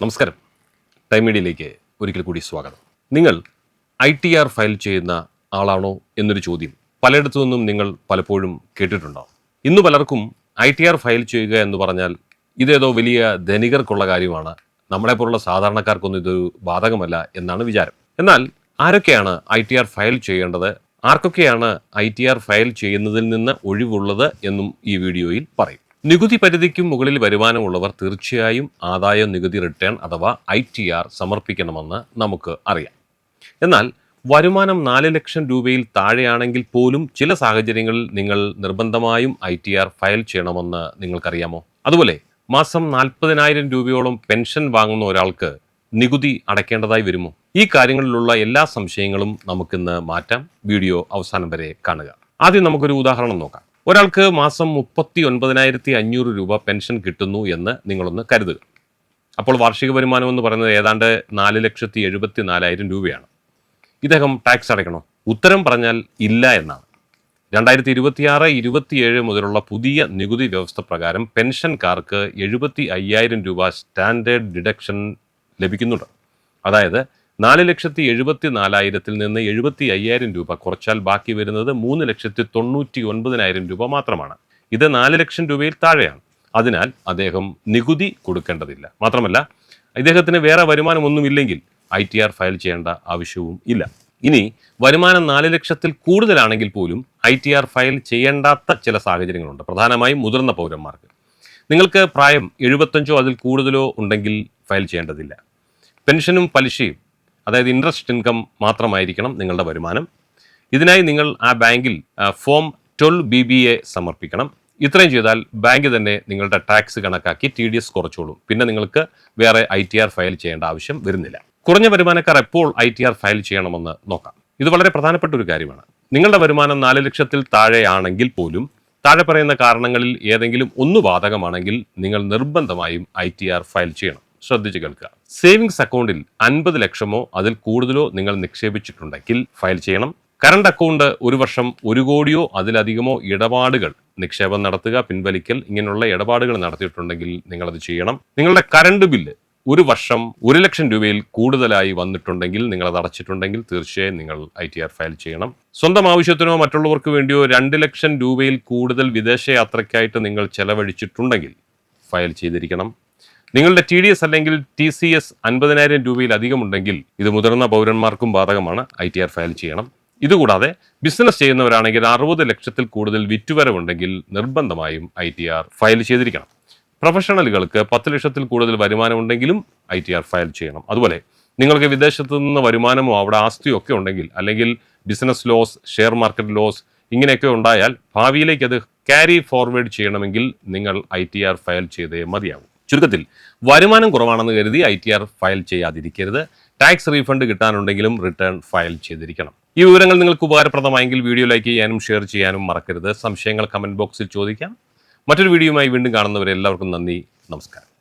നമസ്കാരം. ടൈം മീഡിയയിലേക്ക് ഒരിക്കൽ കൂടി സ്വാഗതം. നിങ്ങൾ ഐ ടി ആർ ഫയൽ ചെയ്യുന്ന ആളാണോ എന്നൊരു ചോദ്യം പലയിടത്തു നിന്നും നിങ്ങൾ പലപ്പോഴും കേട്ടിട്ടുണ്ടാവും. ഇന്ന് പലർക്കും ഐ ടി ആർ ഫയൽ ചെയ്യുക എന്ന് പറഞ്ഞാൽ ഇതേതോ വലിയ ധനികർക്കുള്ള കാര്യമാണ്. നമ്മളെപ്പോലുള്ള സാധാരണക്കാർക്കൊന്നും ഇതൊരു ബാധകമല്ല എന്നാണ് വിചാരം. എന്നാൽ ആരൊക്കെയാണ് ഐ ടി ആർ ഫയൽ ചെയ്യേണ്ടത്? ആർക്കൊക്കെയാണ് ഐ ടി ആർ ഫയൽ ചെയ്യുന്നതിൽ നിന്ന് ഒഴിവുള്ളത് എന്നും ഈ വീഡിയോയിൽ പറയും. നികുതി പരിധിക്കും മുകളിൽ വരുമാനമുള്ളവർ തീർച്ചയായും ആദായ നികുതി റിട്ടേൺ അഥവാ ഐ ടി ആർ സമർപ്പിക്കണമെന്ന് നമുക്ക് അറിയാം. എന്നാൽ വരുമാനം നാല് ലക്ഷം രൂപയിൽ താഴെയാണെങ്കിൽ പോലും ചില സാഹചര്യങ്ങളിൽ നിങ്ങൾ നിർബന്ധമായും ഐ ടി ആർ ഫയൽ ചെയ്യണമെന്ന് നിങ്ങൾക്കറിയാമോ? അതുപോലെ മാസം നാൽപ്പതിനായിരം രൂപയോളം പെൻഷൻ വാങ്ങുന്ന ഒരാൾക്ക് നികുതി അടയ്ക്കേണ്ടതായി വരുമോ? ഈ കാര്യങ്ങളിലുള്ള എല്ലാ സംശയങ്ങളും നമുക്കിന്ന് മാറ്റാം. വീഡിയോ അവസാനം വരെ കാണുക. ആദ്യം നമുക്കൊരു ഉദാഹരണം നോക്കാം. ഒരാൾക്ക് മാസം മുപ്പത്തി ഒൻപതിനായിരത്തി അഞ്ഞൂറ് രൂപ പെൻഷൻ കിട്ടുന്നു എന്ന് നിങ്ങളൊന്ന് കരുതുക. അപ്പോൾ വാർഷിക വരുമാനം എന്ന് പറയുന്നത് ഏതാണ്ട് നാല് ലക്ഷത്തി എഴുപത്തി നാലായിരം രൂപയാണ്. ഇദ്ദേഹം ടാക്സ് അടയ്ക്കണോ? ഉത്തരം പറഞ്ഞാൽ ഇല്ല എന്നാണ്. രണ്ടായിരത്തി ഇരുപത്തിയാറ് ഇരുപത്തിയേഴ് മുതലുള്ള പുതിയ നികുതി വ്യവസ്ഥ പ്രകാരം പെൻഷൻകാർക്ക് എഴുപത്തി അയ്യായിരം രൂപ സ്റ്റാൻഡേർഡ് ഡിഡക്ഷൻ ലഭിക്കുന്നുണ്ട്. അതായത് നാല് ലക്ഷത്തി എഴുപത്തി നാലായിരത്തിൽ നിന്ന് എഴുപത്തി അയ്യായിരം രൂപ കുറച്ചാൽ ബാക്കി വരുന്നത് മൂന്ന് ലക്ഷത്തി തൊണ്ണൂറ്റി ഒൻപതിനായിരം രൂപ മാത്രമാണ്. ഇത് നാല് ലക്ഷം രൂപയിൽ താഴെയാണ്. അതിനാൽ അദ്ദേഹം നികുതി കൊടുക്കേണ്ടതില്ല. മാത്രമല്ല ഇദ്ദേഹത്തിന് വേറെ വരുമാനമൊന്നുമില്ലെങ്കിൽ ഐ ടി ആർ ഫയൽ ചെയ്യേണ്ട ആവശ്യവും ഇല്ല. ഇനി വരുമാനം നാല് ലക്ഷത്തിൽ കൂടുതലാണെങ്കിൽ പോലും ഐ ടി ആർ ഫയൽ ചെയ്യേണ്ടാത്ത ചില സാഹചര്യങ്ങളുണ്ട്. പ്രധാനമായും മുതിർന്ന പൗരന്മാർക്ക്. നിങ്ങൾക്ക് പ്രായം എഴുപത്തഞ്ചോ അതിൽ കൂടുതലോ ഉണ്ടെങ്കിൽ ഫയൽ ചെയ്യേണ്ടതില്ല. പെൻഷനും പലിശയും അതായത് ഇൻട്രസ്റ്റ് ഇൻകം മാത്രമായിരിക്കണം നിങ്ങളുടെ വരുമാനം. ഇതിനായി നിങ്ങൾ ആ ബാങ്കിൽ form twelve B B A സമർപ്പിക്കണം. ഇത്രയും ചെയ്താൽ ബാങ്ക് തന്നെ നിങ്ങളുടെ ടാക്സ് കണക്കാക്കി ടി ഡി എസ് കുറച്ചോളും. പിന്നെ നിങ്ങൾക്ക് വേറെ ഐ ടി ആർ ഫയൽ ചെയ്യേണ്ട ആവശ്യം വരുന്നില്ല. കുറഞ്ഞ വരുമാനക്കാർ എപ്പോൾ ഐ ടി ആർ ഫയൽ ചെയ്യണമെന്ന് നോക്കാം. ഇത് വളരെ പ്രധാനപ്പെട്ട ഒരു കാര്യമാണ്. നിങ്ങളുടെ വരുമാനം നാല് ലക്ഷത്തിൽ താഴെയാണെങ്കിൽ പോലും താഴെ പറയുന്ന കാരണങ്ങളിൽ ഏതെങ്കിലും ഒന്ന് ബാധകമാണെങ്കിൽ നിങ്ങൾ നിർബന്ധമായും ഐ ടി ആർ ഫയൽ ചെയ്യണം. ശ്രദ്ധിച്ചു കേൾക്കുക. സേവിങ്സ് അക്കൗണ്ടിൽ അൻപത് ലക്ഷമോ അതിൽ കൂടുതലോ നിങ്ങൾ നിക്ഷേപിച്ചിട്ടുണ്ടെങ്കിൽ ഫയൽ ചെയ്യണം. കറണ്ട് അക്കൗണ്ട് ഒരു വർഷം ഒരു കോടിയോ അതിലധികമോ ഇടപാടുകൾ നിക്ഷേപം നടത്തുക പിൻവലിക്കൽ ഇങ്ങനെയുള്ള ഇടപാടുകൾ നടത്തിയിട്ടുണ്ടെങ്കിൽ നിങ്ങളത് ചെയ്യണം. നിങ്ങളുടെ കറണ്ട് ബില്ല് ഒരു വർഷം ഒരു ലക്ഷം രൂപയിൽ കൂടുതലായി വന്നിട്ടുണ്ടെങ്കിൽ നിങ്ങൾ അത് അടച്ചിട്ടുണ്ടെങ്കിൽ തീർച്ചയായും നിങ്ങൾ ഐ ടി ആർ ഫയൽ ചെയ്യണം. സ്വന്തം ആവശ്യത്തിനോ മറ്റുള്ളവർക്ക് വേണ്ടിയോ രണ്ട് ലക്ഷം രൂപയിൽ കൂടുതൽ വിദേശയാത്രയ്ക്കായിട്ട് നിങ്ങൾ ചെലവഴിച്ചിട്ടുണ്ടെങ്കിൽ ഫയൽ ചെയ്തിരിക്കണം. നിങ്ങളുടെ ടി ഡി എസ് അല്ലെങ്കിൽ ടി സി എസ് അൻപതിനായിരം അധികമുണ്ടെങ്കിൽ ഇത് മുതിർന്ന പൗരന്മാർക്കും ബാധകമാണ്. ഐ ടി ആർ ഫയൽ ചെയ്യണം. ഇതുകൂടാതെ ബിസിനസ് ചെയ്യുന്നവരാണെങ്കിൽ അറുപത് ലക്ഷത്തിൽ കൂടുതൽ വിറ്റുവരവുണ്ടെങ്കിൽ നിർബന്ധമായും ഐ ടി ആർ ഫയൽ ചെയ്തിരിക്കണം. പ്രൊഫഷണലുകൾക്ക് പത്ത് ലക്ഷത്തിൽ കൂടുതൽ വരുമാനമുണ്ടെങ്കിലും ഐ ടി ആർ ഫയൽ ചെയ്യണം. അതുപോലെ നിങ്ങൾക്ക് വിദേശത്ത് നിന്ന് വരുമാനമോ അവിടെ ആസ്തിയോ ഒക്കെ ഉണ്ടെങ്കിൽ അല്ലെങ്കിൽ business loss share market loss ഇങ്ങനെയൊക്കെ ഉണ്ടായാൽ ഭാവിയിലേക്ക് അത് ക്യാരി ഫോർവേഡ് ചെയ്യണമെങ്കിൽ നിങ്ങൾ ഐ ടി ആർ ഫയൽ ചെയ്തേ മതിയാകും ചുരുക്കത്തിൽ വരുമാനം കുറവാണെന്ന് കരുതി ഐ ടി ആർ ഫയൽ ചെയ്യാതിരിക്കരുത്. ടാക്സ് റീഫണ്ട് കിട്ടാനുണ്ടെങ്കിലും റിട്ടേൺ ഫയൽ ചെയ്തിരിക്കണം. ഈ വിവരങ്ങൾ നിങ്ങൾക്ക് ഉപകാരപ്രദമായെങ്കിൽ വീഡിയോ ലൈക്ക് ചെയ്യാനും ഷെയർ ചെയ്യാനും മറക്കരുത്. സംശയങ്ങൾ കമന്റ് ബോക്സിൽ ചോദിക്കാം. മറ്റൊരു വീഡിയോയുമായി വീണ്ടും കാണുന്നവരെ എല്ലാവർക്കും നന്ദി. നമസ്കാരം.